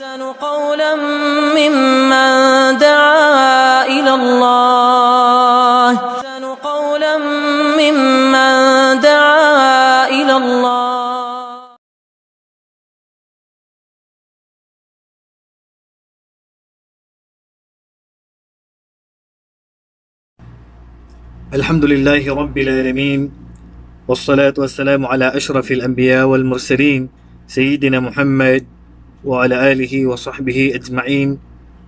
أحسن قولا ممن دعا إلى الله. أحسن قولا ممن دعا إلى الله. الحمد لله رب العالمين والصلاة والسلام على أشرف الأنبياء والمرسلين سيدنا محمد وعلى آله وصحبه أجمعين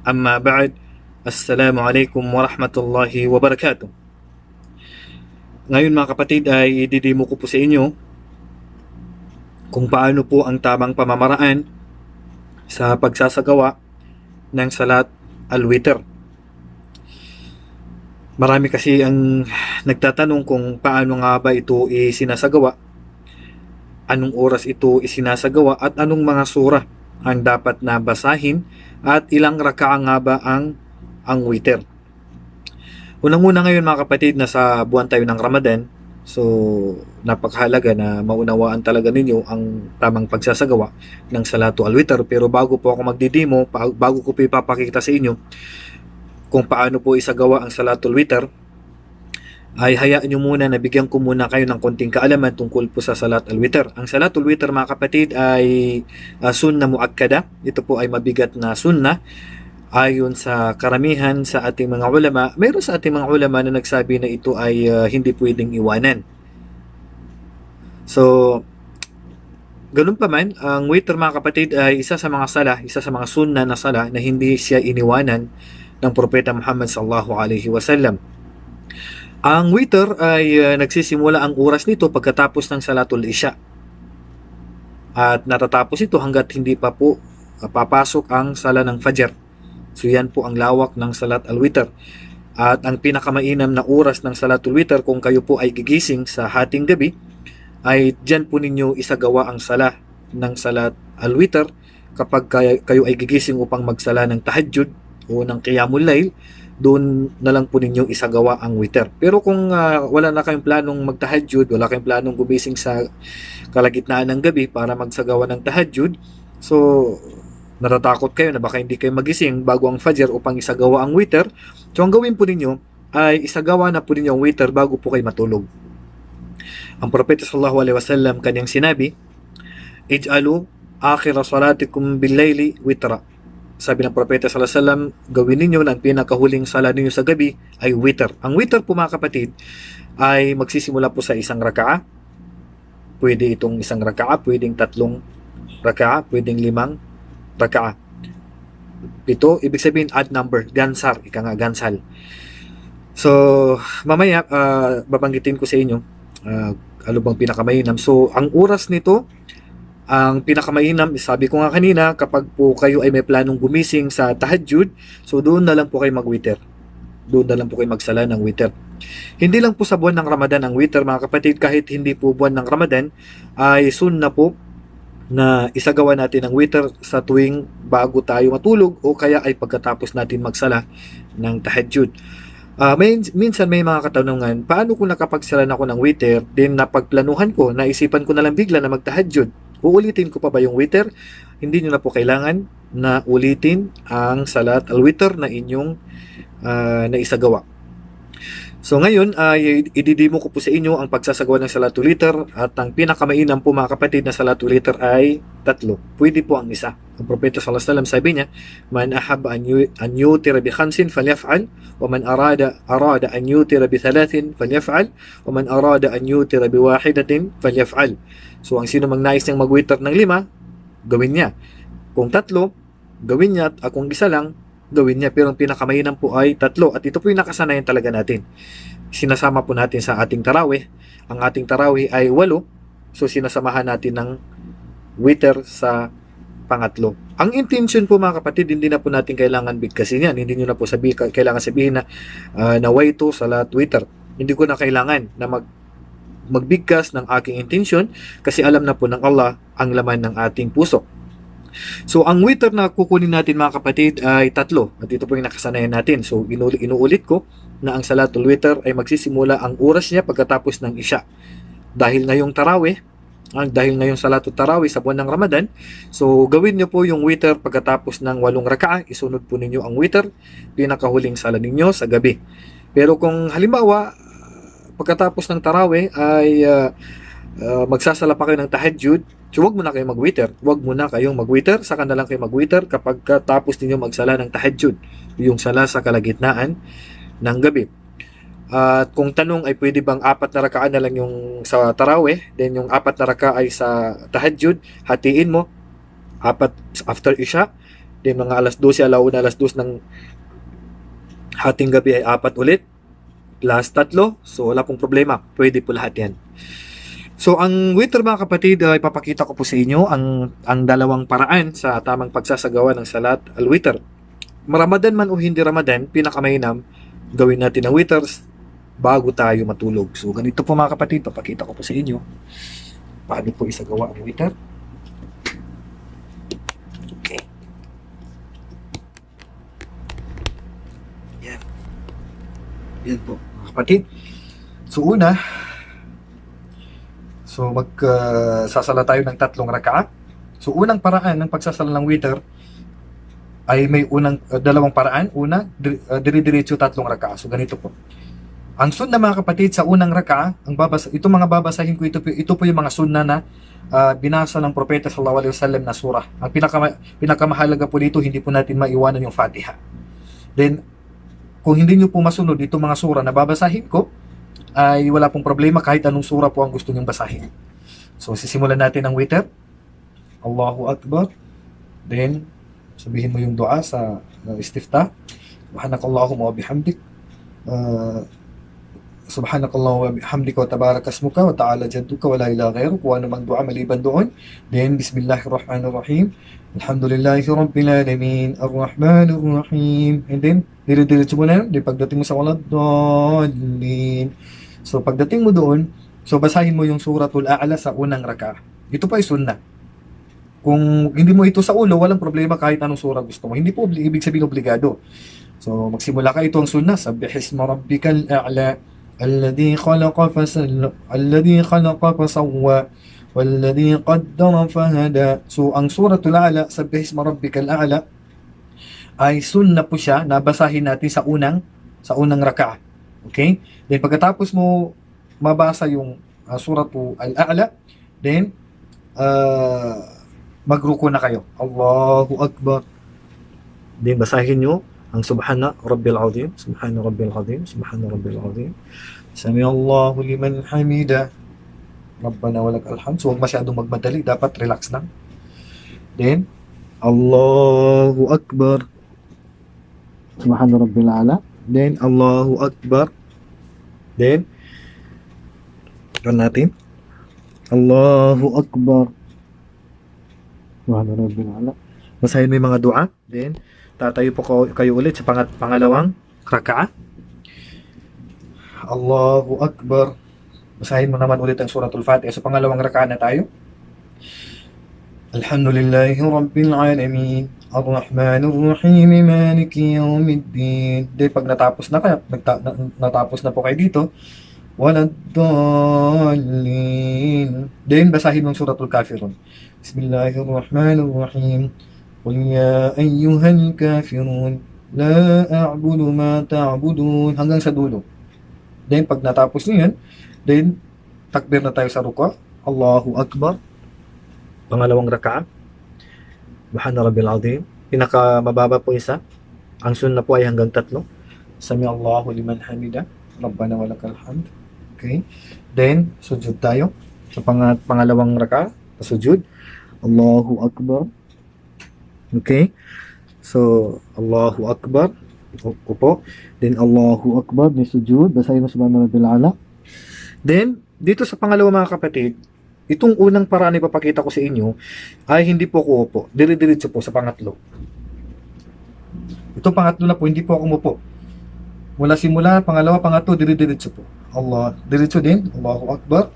أما بعد السلام عليكم ورحمة الله وبركاته Ngayon mga kapatid ay ididimo ko po sa inyo kung paano po ang tamang pamamaraan sa pagsasagawa ng salat al-witr. Marami kasi ang nagtatanong kung paano nga ba ito isinasagawa, anong oras ito isinasagawa at anong mga sura ang dapat na basahin at ilang raka'a nga ba ang ang witr. Unang-una ngayon mga kapatid na sa buwan tayo ng Ramadan, so napakahalaga na maunawaan talaga ninyo ang tamang pagsasagawa ng Salatu al-Witr. Pero bago po ako magdidimo, pa- bago ko po ipapakita sa inyo kung paano po isagawa ang Salatul Witr, ay hayaan nyo muna na bigyan ko muna kayo ng konting kaalaman tungkol po sa Salat al-Witr. Ang Salatul Witr mga kapatid ay uh, sunna muakkada. Ito po ay mabigat na sunna ayon sa karamihan sa ating mga ulama. Mayroon sa ating mga ulama na nagsabi na ito ay uh, hindi pwedeng iwanan. So, ganun pa man, ang witr mga kapatid ay isa sa mga sala, isa sa mga sunna na sala na hindi siya iniwanan ng propeta Muhammad sallallahu alaihi wasallam. Ang witr ay uh, nagsisimula ang oras nito pagkatapos ng salatul isya. At natatapos ito hanggat hindi pa po uh, papasok ang sala ng fajr. So yan po ang lawak ng salat al-witr. At ang pinakamainam na oras ng salatul witr kung kayo po ay gigising sa hating gabi ay diyan po ninyo isagawa ang sala ng salat al-witr kapag kayo, ay gigising upang magsala ng tahajjud o ng qiyamul layl doon na lang po ninyo isagawa ang witr. Pero kung ah, wala na kayong planong magtahajjud, wala kayong planong gumising sa kalagitnaan ng gabi para magsagawa ng tahajjud, so natatakot kayo na baka hindi kayo magising bago ang fajr upang isagawa ang witr, so ang gawin po ninyo ay isagawa na po ninyo ang witr bago po kayo matulog. Ang propeta sallallahu alaihi wasallam kanyang sinabi, "Ij'alu akhir salatikum bil-laili witra." Sabi ng propeta sallallahu gawin ninyo na ang pinakahuling sala ninyo sa gabi ay witr. Ang witr po mga kapatid ay magsisimula po sa isang raka'a. Pwede itong isang raka'a, pwedeng tatlong raka'a, pwedeng limang raka'a. Ito, ibig sabihin odd number, gansar, ika nga gansal. So, mamaya, ah, babanggitin ko sa inyo uh, ano bang pinakamainam. So, ang oras nito, ang pinakamainam, sabi ko nga kanina, kapag po kayo ay may planong gumising sa tahajjud, so doon na lang po kayo mag-witr. Doon na lang po kayo magsala ng witr. Hindi lang po sa buwan ng Ramadan ang witr, mga kapatid, kahit hindi po buwan ng Ramadan, ay sunna po na isagawa natin ang witr sa tuwing bago tayo matulog o kaya ay pagkatapos natin magsala ng tahajjud. Ah, may, minsan may mga katanungan, paano kung nakapagsalan ako ng witr, din napagplanuhan ko, naisipan ko na lang bigla na magtahajjud, uulitin ko pa ba yung witr? Hindi nyo na po kailangan na ulitin ang salat al-witr na inyong ah, naisagawa. So ngayon ay ididimo ko po sa inyo ang pagsasagawa ng salatul witr at ang pinakamainam po mga kapatid na salatul witr ay tatlo. Pwede po ang isa. Ang propeta sallallahu alaihi wasallam sabi niya, "Man ahabba an, an yutira bi khamsin falyaf'al, wa man arada arada an yutira bi thalathin falyaf'al, wa man arada an yutira bi wahidatin falyaf'al." So ang sino mang nais niyang mag-witr ng lima, gawin niya. Kung tatlo, gawin niya at kung isa lang, gawin niya. Pero ang pinakamainam po ay tatlo. At ito po yung nakasanayan talaga natin. Sinasama po natin sa ating tarawih. Ang ating tarawih ay walo. So sinasamahan natin ng witr sa pangatlo. Ang intention po mga kapatid, hindi na po natin kailangan bigkasin yan. Hindi nyo na po sabi, kailangan sabihin na uh, naway to salat witr. Hindi ko na kailangan na mag magbigkas ng aking intention kasi alam na po ng Allah ang laman ng ating puso. So, ang witr na kukunin natin mga kapatid ay tatlo. At ito po yung nakasanayan natin. So, inu- inuulit ko na ang salatul witr ay magsisimula ang oras niya pagkatapos ng isya. Dahil ngayong tarawih, Ah, dahil ngayon Salatul Tarawih sa buwan ng Ramadan, so gawin nyo po yung witr pagkatapos ng walong raka'a, isunod po ninyo ang witr, pinakahuling sala ninyo sa gabi. Pero kung halimbawa, pagkatapos ng Tarawih ay ah, ah, magsasala pa kayo ng tahajjud, so wag muna kayong mag-witr. Wag muna kayong mag-witr, saka na lang kayo mag-witr kapag tapos ninyo magsala ng tahajjud, yung sala sa kalagitnaan ng gabi. At kung tanong ay pwede bang apat na rakaa na lang yung sa tarawih, then yung apat na raka ay sa tahajjud, hatiin mo, apat after isya, then mga alas 12, alauna alas 2 ng hating gabi ay apat ulit, last tatlo, so wala pong problema, pwede po lahat yan. So ang witr mga kapatid, ay papakita ko po sa inyo ang, ang dalawang paraan sa tamang pagsasagawa ng salat al-witr. Ramadan man o hindi Ramadan, pinakamainam, gawin natin ang witrs bago tayo matulog. So, ganito po mga kapatid, papakita ko po sa inyo paano po isagawa ang witr. Okay. Yan. Yan po, mga kapatid. So, una, so mag uh, tayo ng tatlong rakaat. So, unang paraan ng pagsasala ng witr ay may unang uh, dalawang paraan. Una, dir, uh, dire-diretso tatlong rakaat. So, ganito po. Ang sunna mga kapatid sa unang raka, ang babasa, ito mga babasahin ko ito po, ito po yung mga sunna na ah, binasa ng propeta sallallahu alaihi wasallam na surah. Ang pinaka pinakamahalaga po dito hindi po natin maiwanan yung Fatiha. Then kung hindi niyo po masunod itong mga surah na babasahin ko, ay wala pong problema kahit anong surah po ang gusto niyong basahin. So sisimulan natin ang witr. Allahu Akbar. Then sabihin mo yung dua sa uh, istiftah. Subhanakallahumma wa bihamdik. Uh, subhanakallah wa bihamdika wa tabaraka asmuka wa ta'ala jadduka wa la ilaha ghayruk wa anumang dua maliban doon then bismillahirrahmanirrahim. Alhamdulillahi rabbil alamin. Arrahmanir rahim and then dire-diretso mo na yun. Then pagdating mo sa wala dalin so pagdating mo doon so basahin mo yung suratul a'la sa unang raka. Ito pa ay sunnah kung hindi mo ito sa ulo walang problema kahit anong sura gusto mo. Hindi po ibig sabihin obligado. So magsimula ka ito ang sunnah sabbihisma rabbikal a'la الذي خلق فسل الذي خلق فسوى والذي قدر فهدى so ang suratul a'la sabbih isma rabbikal a'la ay sunna po siya na basahin natin sa unang sa unang raka'a okay then pagkatapos mo mabasa yung uh, suratu al-a'la then uh, magruko na kayo Allahu akbar then basahin nyo ang subhana rabbil azim subhana rabbil azim subhana rabbil azim. Sami Allahu liman hamida. Rabbana walakal hamd. So huwag masyadong magmadali dapat relax lang then Allahu akbar. Subhana rabbil ala. Then Allahu akbar. Then Tuan natin Allahu akbar. Subhana rabbil ala. Basahin mo yung mga dua then Tatayo po kayo ulit sa pangat pangalawang raka'a. Allahu Akbar. Basahin mo naman ulit ang suratul Fatiha sa pangalawang raka'a na tayo. Alhamdulillahi Rabbil Alamin. Ar-Rahmanir Rahim. Maliki Yawmiddin. Then pag natapos na kayo, nagta- na- natapos na po kayo dito, Waladdallin. Then basahin mo ang suratul Kafirun. Bismillahirrahmanirrahim. قل يا أيها الكافرون لا أعبد ما تعبدون hanggang sa dulo. Then pag natapos niyo yan, then takbir na tayo sa ruko. Allahu Akbar. Pangalawang raka'a. Subhana Rabbil Azim. Pinaka mababa po isa. Ang sunna po ay hanggang tatlo. Sami Allahu liman hamida. Rabbana walakal hamd. Okay. Then, sujud tayo. Sa pang pangalawang raka'a, sujud. Allahu Akbar. Okay? So, Allahu Akbar. Upo. Then, Allahu Akbar. May sujud. Basahin mo subhanahu rabbil ala. Then, dito sa pangalawa mga kapatid, itong unang paraan ipapakita ko sa inyo ay hindi po ako upo. Dire-diretso po sa pangatlo. Ito pangatlo na po, hindi po ako umupo. Mula simula, pangalawa, pangatlo, dire-diretso po. Allah, diretso din. Allahu Akbar.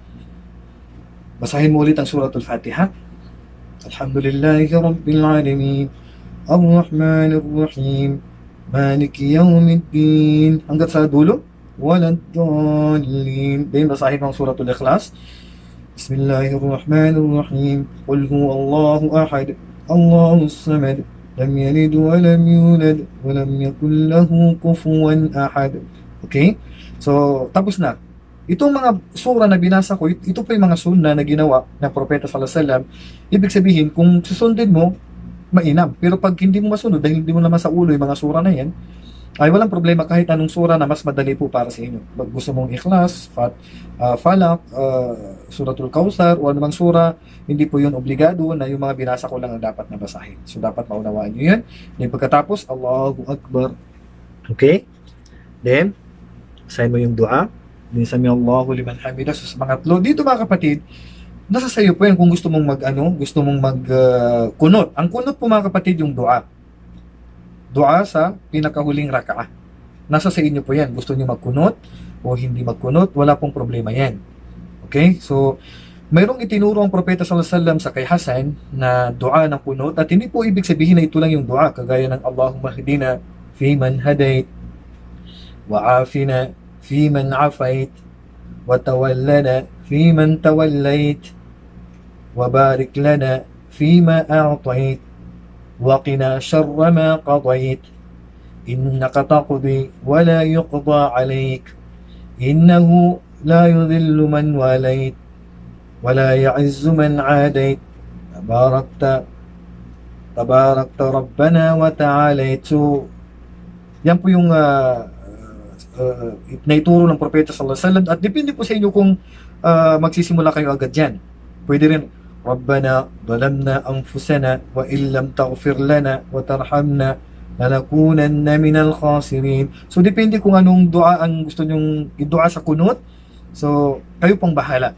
Basahin mo ulit ang suratul Fatiha. الحمد لله رب العالمين. الرحمن الرحيم. مالك يوم الدين. hanggang sa ولا الضالين. then basahin ang suratul ikhlas بسم الله الرحمن الرحيم. قل هو الله أحد. الله الصمد. لم يلد ولم يولد. ولم يكن له كفوا أحد Okay? So, tapos. Itong mga sura na binasa ko, it- ito po yung mga sunna na ginawa ng Propeta Wasallam. Ibig sabihin, kung susundin mo, mainam. Pero pag hindi mo masunod, dahil hindi mo naman sa ulo yung mga sura na yan, ay walang problema kahit anong sura na mas madali po para sa inyo. Pag gusto mong ikhlas, fat, ah, falak, ah, suratul kausar, o anumang sura, hindi po yun obligado na yung mga binasa ko lang ang dapat na basahin. So dapat maunawaan nyo yun. Then pagkatapos, Allahu Akbar. Okay? Then, basahin mo yung dua. Sami Allahu liman hamida. So sa pangatlo, dito mga kapatid, nasa sayo po yan kung gusto mong mag ano, gusto mong mag ah, kunot. Ang kunot po mga kapatid yung dua. Dua sa pinakahuling rakaah. Nasa sa inyo po yan. Gusto niyo magkunot o hindi magkunot, wala pong problema yan. Okay? So, mayroong itinuro ang propeta sallallahu alaihi wasallam sa kay Hasan na dua ng kunot at hindi po ibig sabihin na ito lang yung dua kagaya ng Allahumma hdina fi man hadait wa afina فيمن عفيت وتولنا فيمن توليت وبارك لنا فيما أعطيت وقنا شر ما قضيت إنك تقضي ولا يقضى عليك إنه لا يذل من واليت ولا يعز من عاديت تباركت تباركت ربنا وتعاليت. So, uh, naituro ng propeta sallallahu alaihi wasallam at depende po sa inyo kung uh, magsisimula kayo agad diyan. Pwede rin Rabbana dhalamna anfusana wa illam taghfir lana wa tarhamna lanakunanna minal khasirin. So depende kung anong dua ang gusto nyong idua sa kunot. So kayo pong bahala.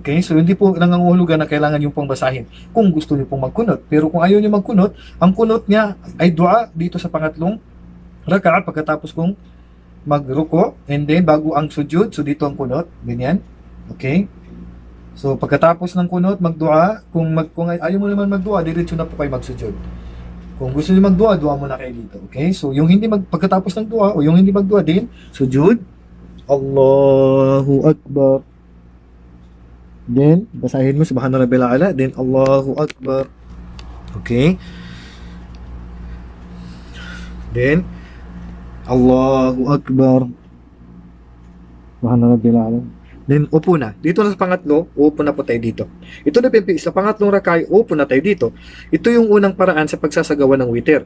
Okay? So hindi po nangangulugan na kailangan yung pong basahin kung gusto niyo pong magkunot. Pero kung ayaw niyo magkunot, ang kunot niya ay dua dito sa pangatlong rakaat pagkatapos kong magruko and then bago ang sujud, so dito ang kunot, ganyan. Okay? So, pagkatapos ng kunot, magdua. Kung, mag, kung ayaw mo naman magdua, diretso na po kayo magsujud. Kung gusto niyo magdua, dua muna kayo dito. Okay? So, yung hindi mag, pagkatapos ng dua o yung hindi magdua din, sujud. Allahu Akbar. Then, basahin mo subhana rabbil ala. Then, Allahu Akbar. Okay. Then, Allahu Akbar. Subhana rabbil ala. Then, upo na. Dito na sa pangatlo, upo na po tayo dito. Ito na pipi, sa pangatlong rakay, upo na tayo dito. Ito yung unang paraan sa pagsasagawa ng witer.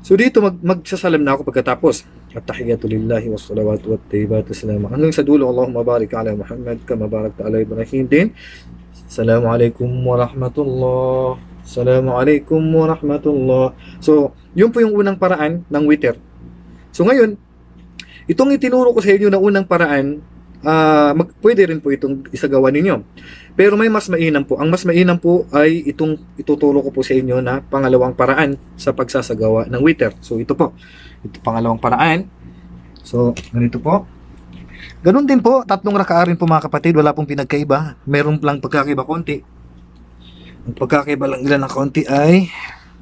So dito mag magsasalam na ako pagkatapos. At-tahiyatu lillahi was salawatu wat tayyibatu salam. Hanggang sa dulo, Allahumma barik ala Muhammad kama barakta ala Ibrahim din. Assalamualaikum warahmatullah. Assalamualaikum warahmatullah. So, yun po yung unang paraan ng witer. So ngayon, itong itinuro ko sa inyo na unang paraan, ah mag, pwede rin po itong isagawa ninyo. Pero may mas mainam po. Ang mas mainam po ay itong ituturo ko po sa inyo na pangalawang paraan sa pagsasagawa ng witer. So ito po. Ito pangalawang paraan. So ganito po. Ganun din po, tatlong rakaa rin po mga kapatid, wala pong pinagkaiba. Meron lang pagkakaiba konti. Ang pagkakaiba lang nila ng konti ay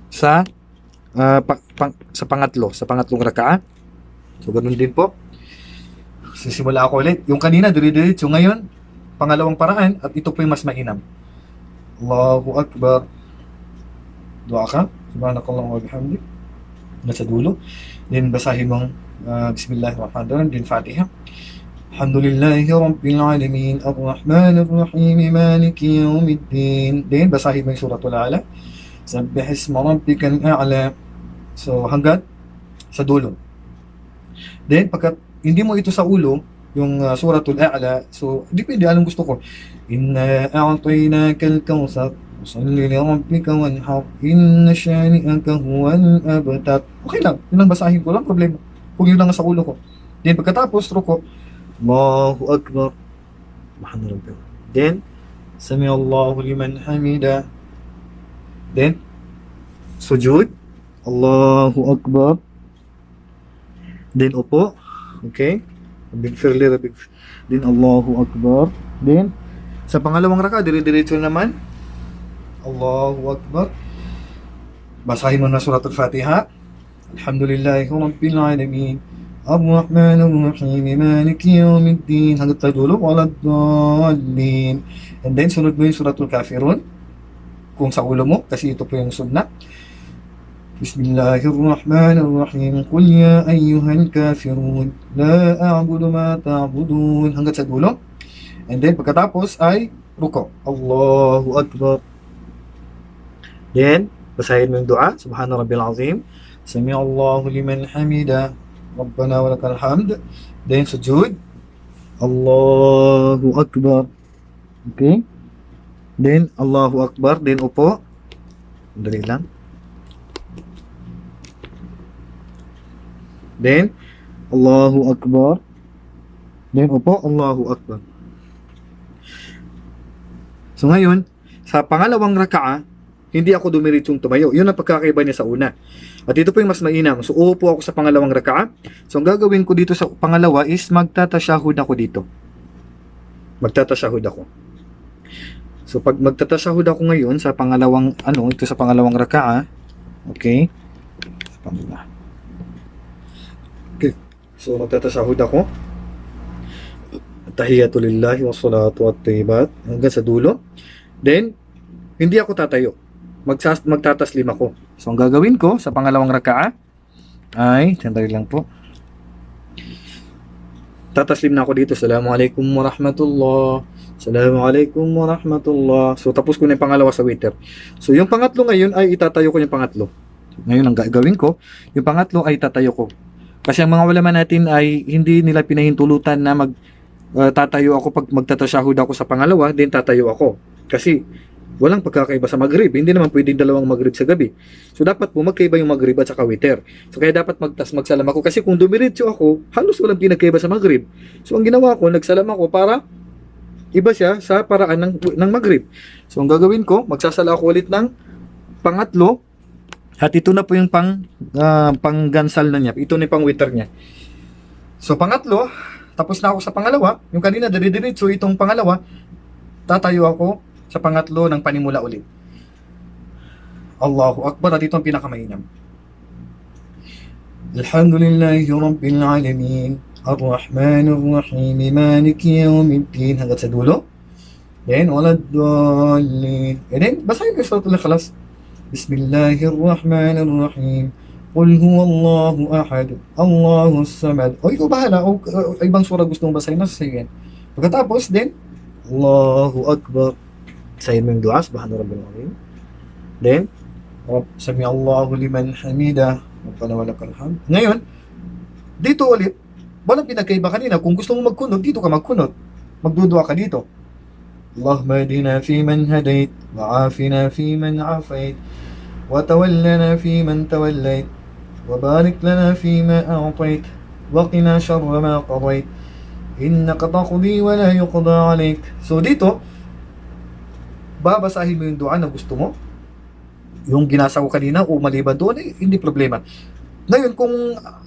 sa ah, pa- pang- sa pangatlo, sa pangatlong rakaa. So ganun din po. Sisimula ako ulit. Yung kanina, dire-diretso. Ngayon, pangalawang paraan at ito po yung mas mainam. Allahu Akbar. Dua ka. Subhanakallah wa bihamdik. Nasa dulo. Then basahin mong uh, Bismillahirrahmanirrahim. Then Fatiha. Alhamdulillahi Rabbil Alamin Ar-Rahman Ar-Rahim Maliki Yawmiddin Then basahin mo yung suratul Ala Sabbih isma rabbikal a'la So hanggang sa dulo Then pagka hindi mo ito sa ulo yung uh, suratul a'la so depende anong gusto ko? Inna a'tainaka al-kawthar salli li rabbika wanhar inna shani'aka huwal abtar okay lang yun lang basahin ko lang problema. Kung yun lang sa ulo ko. Then pagkatapos ruko Allahu Akbar. Subhana Rabbil then Sami Allahu liman hamida. Then sujud Allahu Akbar then upo okay big fairly big then Allahu Akbar then sa pangalawang raka dire-diretso naman Allahu Akbar basahin mo na surat al-Fatiha Alhamdulillahi Rabbil Alamin الرحمن الرحيم مالك يوم الدين hanggang sa dulo wala dhalin and then sunod mo yung suratul kafirun kung sa ulo mo kasi ito po yung sunna بسم الله الرحمن الرحيم قل يا أيها الكافرون لا أعبد ما تعبدون hanggang sa dulo and then pagkatapos ay ruko Allahu Akbar then basahin mo yung dua Subhana Rabbil Azim Sami Allahu liman hamida Rabbana wa lakal hamd then sujud Allahu Akbar okay then Allahu Akbar then upo dali lang Then, Allahu Akbar. Then, upo, Allahu Akbar. So ngayon, sa pangalawang raka'a, hindi ako dumiritsong tumayo. Yun ang pagkakaiba niya sa una. At ito po yung mas mainam. So uupo ako sa pangalawang raka'a. So ang gagawin ko dito sa pangalawa is magtatasyahud ako dito. Magtatasyahud ako. So pag magtatasyahud ako ngayon sa pangalawang ano, ito sa pangalawang raka'a, okay? Sa pangalawa. So magtatasahud ako. Tahiyatu lillahi wa salatu wa tayyibat hanggang sa dulo. Then, hindi ako tatayo. Magsas magtataslim ako. So ang gagawin ko sa pangalawang raka'a ay, sandali lang po. Tataslim na ako dito. Assalamualaikum warahmatullah. Assalamualaikum warahmatullah. So tapos ko na yung pangalawa sa waiter. So yung pangatlo ngayon ay itatayo ko yung pangatlo. Ngayon ang gagawin ko, yung pangatlo ay tatayo ko. Kasi ang mga ulama natin ay hindi nila pinahintulutan na mag uh, tatayo ako pag magtatasyahud ako sa pangalawa, then tatayo ako. Kasi walang pagkakaiba sa maghrib. Hindi naman pwedeng dalawang maghrib sa gabi. So dapat po magkaiba yung maghrib at saka witer. So kaya dapat magtas magsalam ako kasi kung dumiretso ako, halos walang pinagkaiba sa maghrib. So ang ginawa ko, nagsalam ako para iba siya sa paraan ng, ng maghrib. So ang gagawin ko, magsasala ako ulit ng pangatlo at ito na po yung pang uh, panggansal na niya. Ito na yung pang witer niya. So pangatlo, tapos na ako sa pangalawa. Yung kanina dire-diretso itong pangalawa, tatayo ako sa pangatlo ng panimula ulit. Allahu Akbar. At ito ang pinakamainam. Alhamdulillahi Rabbil Alamin. Ar-Rahman Ar-Rahim. Maliki Yawmiddin. Hanggang sa dulo. Then, walad dalin. And then, basahin ko sa Ikhlas. بسم الله الرحمن الرحيم قل هو الله أحد الله الصمد o ikaw bahala o, o ibang sura gusto mong basahin nasa sige pagkatapos din Allahu Akbar sayin mo yung dua subhana rabbil azim then Rabb sami Allahu liman hamida Rabbana wa lakal hamd ngayon dito ulit walang pinagkaiba kanina kung gusto mo magkunot dito ka magkunot magdudua ka dito اللهم اهدنا فيمن هديت وعافنا فيمن عافيت وتولنا فيمن توليت وبارك لنا فيما أعطيت وقنا شر ما قضيت إنك تقضي ولا يقضى عليك So dito, babasahin mo yung dua na gusto mo. Yung ginasa ko kanina o maliban doon, eh, hindi problema. Ngayon, kung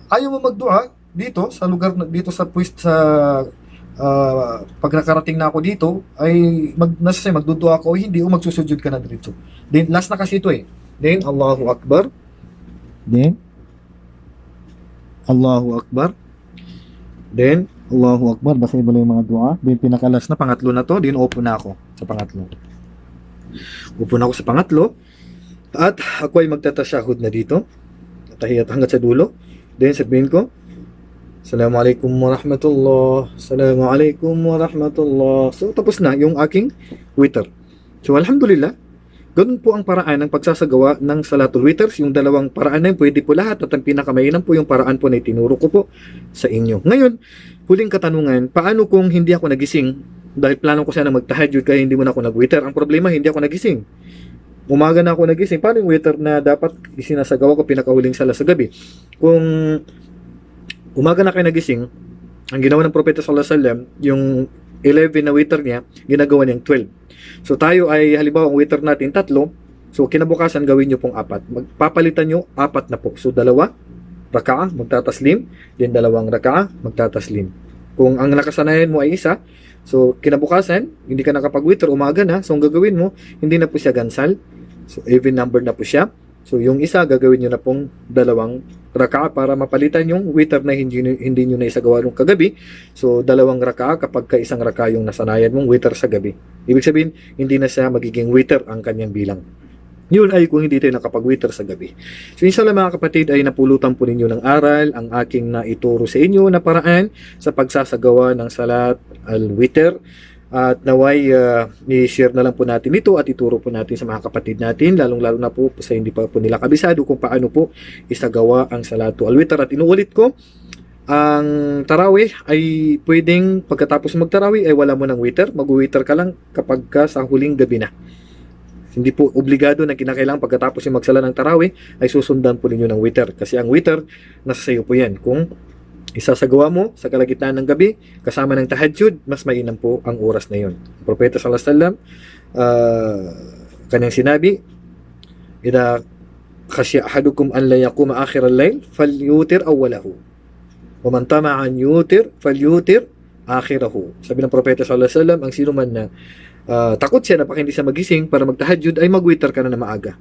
ayaw mo magdua dito, sa lugar, na- dito sa pwest, sa ah, pag nakarating na ako dito, ay mag, nasa sa'yo, magdudua ako o hindi, o magsusujud ka na dito. Then, last na kasi ito eh. Then, Allahu Akbar. Then, Allahu Akbar. Then, Allahu Akbar. Basahin mo lang yung mga dua. Then, pinakalas na, pangatlo na to. Then, upo na ako sa pangatlo. Upo na ako sa pangatlo. At ako ay magtatasyahud na dito. Tahiyat hanggat sa dulo. Then, sabihin ko, Assalamualaikum warahmatullah. Assalamualaikum warahmatullah. So, tapos na yung aking witr. So, alhamdulillah, ganun po ang paraan ng pagsasagawa ng salatul witrs. Yung dalawang paraan na yun, pwede po lahat. At ang pinakamainam po yung paraan po na itinuro ko po sa inyo. Ngayon, huling katanungan, paano kung hindi ako nagising? Dahil plano ko sana magtahajud kaya hindi mo na ako nag-witr. Ang problema, hindi ako nagising. Umaga na ako nagising. Paano yung witr na dapat isinasagawa ko pinakahuling sala sa gabi? Kung umaga na kayo nagising, ang ginawa ng propeta sallallahu alaihi wasallam, yung 11 na witr niya, ginagawa niyang 12. So tayo ay halimbawa ang witr natin tatlo, so kinabukasan gawin niyo pong apat. Magpapalitan niyo apat na po. So dalawa, raka'a, magtataslim, then dalawang raka'a, magtataslim. Kung ang nakasanayan mo ay isa, so kinabukasan, hindi ka nakapag-witr, umaga na, so ang gagawin mo, hindi na po siya gansal, so even number na po siya. So yung isa, gagawin niyo na pong dalawang raka para mapalitan yung witr na hindi, hindi nyo na isagawa nung kagabi. So, dalawang raka kapag ka isang raka yung nasanayan mong witr sa gabi. Ibig sabihin, hindi na siya magiging witr ang kanyang bilang. Yun ay kung hindi tayo nakapag-witr sa gabi. So inshallah mga kapatid ay napulutan po ninyo ng aral ang aking naituro sa inyo na paraan sa pagsasagawa ng salat al-witr at naway uh, i-share na lang po natin ito at ituro po natin sa mga kapatid natin lalong-lalo na po sa hindi pa po nila kabisado kung paano po isagawa ang salatu al-witr at inuulit ko ang tarawih ay pwedeng pagkatapos magtarawih ay wala mo ng witr mag-witr ka lang kapag ka sa huling gabi na. Hindi po obligado na kinakailangan pagkatapos yung magsala ng tarawih ay susundan po ninyo ng witr kasi ang witr nasa sayo po yan. Kung isasagawa mo sa kalagitnaan ng gabi kasama ng tahajjud mas mainam po ang oras na yon propeta sallallahu alaihi wasallam uh, kanyang sinabi ida khasya ahadukum an la yaquma akhir al-layl falyutir awwalahu. Wa man tama'a an yutir falyutir akhirahu. Sabi ng propeta sallallahu alaihi wasallam ang sino man na ah, takot siya na pag hindi siya magising para magtahajjud ay magwitter ka na na maaga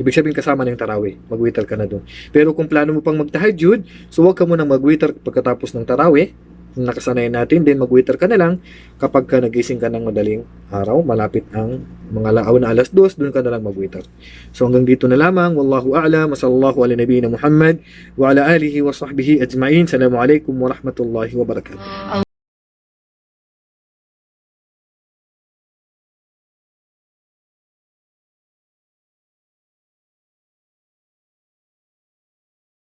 Ibig sabihin kasama ng tarawih, magwitter ka na doon. Pero kung plano mo pang magtahajjud, so huwag ka munang magwitter pagkatapos ng tarawih, na nakasanayan natin, then magwitter ka na lang kapag ka nagising ka ng madaling araw, malapit ang mga laaw na alas dos, doon ka na lang magwitter. So hanggang dito na lamang, wallahu a'lam, wa sallallahu ala nabiyina Muhammad, wa ala alihi wa sahbihi ajma'in. Assalamualaikum warahmatullahi wabarakatuh.